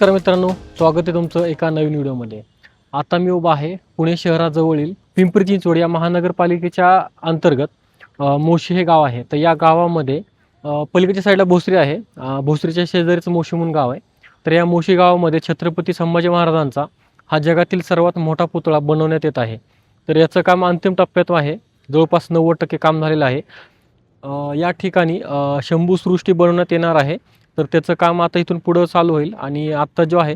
नमस्कार मित्रांनो स्वागत आहे तुमचं एका नवीन व्हिडिओमध्ये. आता मी उभा आहे पुणे शहराजवळील पिंपरी चिंचवड या महानगरपालिकेच्या अंतर्गत मोशी हे गाव आहे. तर या गावामध्ये पलीकडच्या साईडला भोसरी आहे. भोसरीच्या शेजारीचं मोशी म्हणून गाव आहे. तर या मोशी गावामध्ये छत्रपती संभाजी महाराजांचा हा जगातील सर्वात मोठा पुतळा बनवण्यात येत आहे. तर याचं काम अंतिम टप्प्यात आहे. जवळपास नव्वद टक्के काम झालेलं आहे. या ठिकाणी शंभू सृष्टी बनवण्यात येणार आहे. तर त्याचं काम आता इथून पुढं चालू होईल. आणि आत्ता जो आहे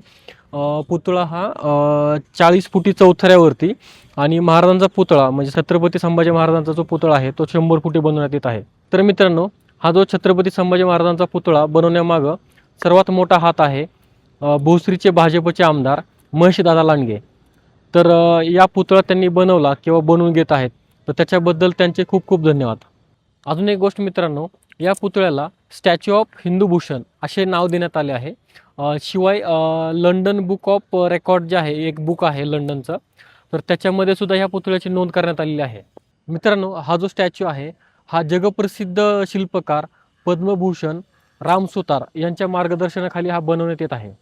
पुतळा हा चाळीस फुटी चौथऱ्यावरती आणि महाराजांचा पुतळा म्हणजे छत्रपती संभाजी महाराजांचा जो पुतळा आहे तो शंभर फुटी बनवण्यात येत आहे. तर मित्रांनो हा जो छत्रपती संभाजी महाराजांचा पुतळा बनवण्यामागं सर्वात मोठा हात आहे भोसरीचे भाजपचे आमदार महेशदादा लांडगे. तर या पुतळा त्यांनी बनवला किंवा बनवून घेत आहेत. तर त्याच्याबद्दल त्यांचे खूप खूप धन्यवाद. अजून एक गोष्ट मित्रांनो या पुतळ्याला स्टॅच्यू ऑफ हिंदू भूषण असे नाव देण्यात आले आहे. शिवाय लंडन बुक ऑफ रेकॉर्ड जे आहे एक बुक आहे लंडनचं तर त्याच्यामध्ये सुद्धा ह्या पुतळ्याची नोंद करण्यात आलेली आहे. मित्रांनो हा जो स्टॅच्यू आहे हा जगप्रसिद्ध शिल्पकार पद्मभूषण राम सुतार यांच्या मार्गदर्शनाखाली हा बनवण्यात येत आहे.